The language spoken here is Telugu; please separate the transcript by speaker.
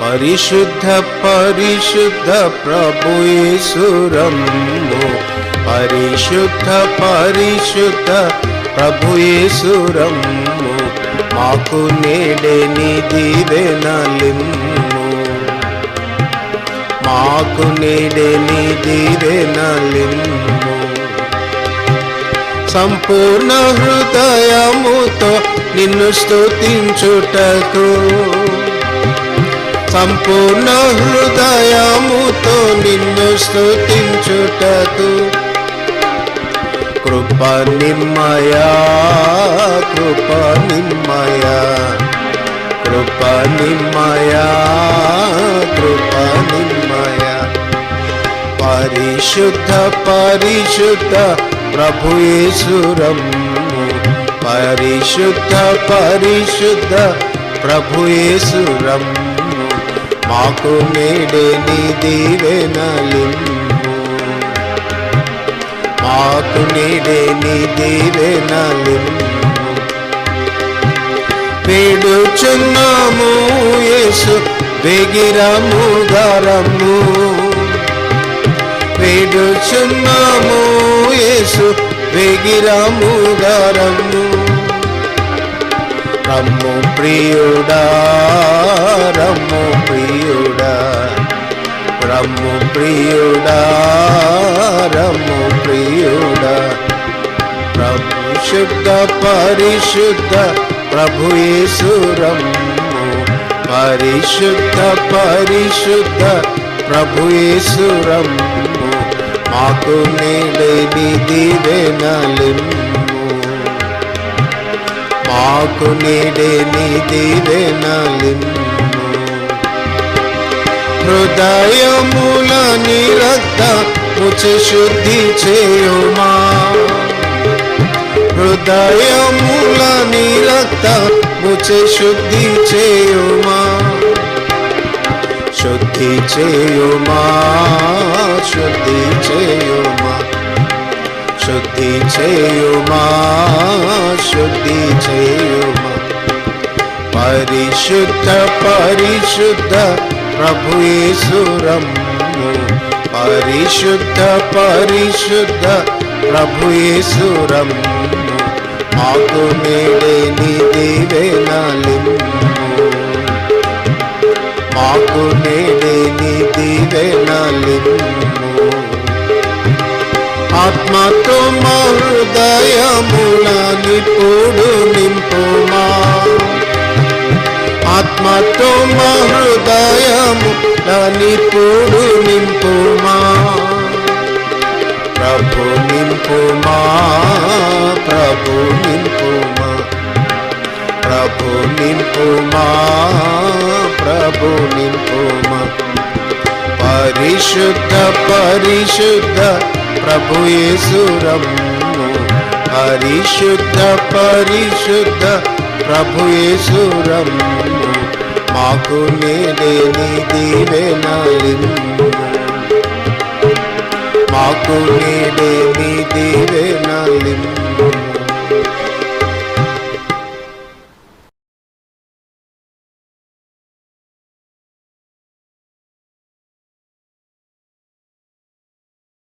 Speaker 1: పరిశుద్ధ పరిశుద్ధ ప్రభుయేసురమ్ము పరిశుద్ధ పరిశుద్ధ ప్రభుయేసురమ్ము మాకు నేడని దీవెనలిమ్ము మాకు నేడని దీవెనలిమ్ము సంపూర్ణ హృదయముతో నిన్ను స్తుతించుటకు. సంపూర్ణ హృదయముతో నిన్ను స్తుతించుటకు కృప నిమ్మయ కృప నిమ్మయ కృప నిమ్మయ కృప నిమ్మయ పరిశుద్ధ పరిశుద్ధ ప్రభుయేసురమ్ము పరిశుద్ధ పరిశుద్ధ ప్రభుయేసురమ్ము మాకు నేడని దీవెనలిమ్ము. మాకు నేడని దీవెనలిమ్ము. వేడుచున్నాము యేసు వెగిరము గరము వేడుచున్నాము యేసు వెగిరము గరము రమ్ము ప్రియుడా రమ్ము ప్రియుడా. రమ్ము ప్రియుడా రమ్ము ప్రియుడా. ప్రభు శుద్ధ పరిశుద్ధ ప్రభు యేసురమ్ము పరిశుద్ధ పరిశుద్ధ ప్రభు యేసురమ్ము మాకు నేడని దీవెనలిమ్ము మాకు నేడని దీవెనలిమ్ము హృదయముల నిరక్త ముచి శుద్ధి చేయుమా హృదయముల నిరక్త ముచి శుద్ధి చేయుమా శుద్ధి చేయుమా శుద్ధి చేయుమా శుద్ధి చేయుమా. పరిశుద్ధ పరిశుద్ధ ప్రభుయేసురమ్ము పరిశుద్ధ పరిశుద్ధ ప్రభుయేసురమ్ము మాకు మేడే దీవెనలిమ్ము ఆత్మతో మా హృదయముల నిపుడు నింపుమా ఆత్మతో మా హృదయము నిపుడు నింపుమా ప్రభు నింపుమా ప్రభు నింపుమా ప్రభు నింపుమా ప్రభు నింపుమా పరిశుద్ధ పరిశుద్ధ ప్రభు యేసురమ్ము పరిశుద్ధ పరిశుద్ధ ప్రభు యేసురమ్ము మాకు నేడని దీవెనలిమ్ము. మాకు నేడని దీవెనలిమ్ము.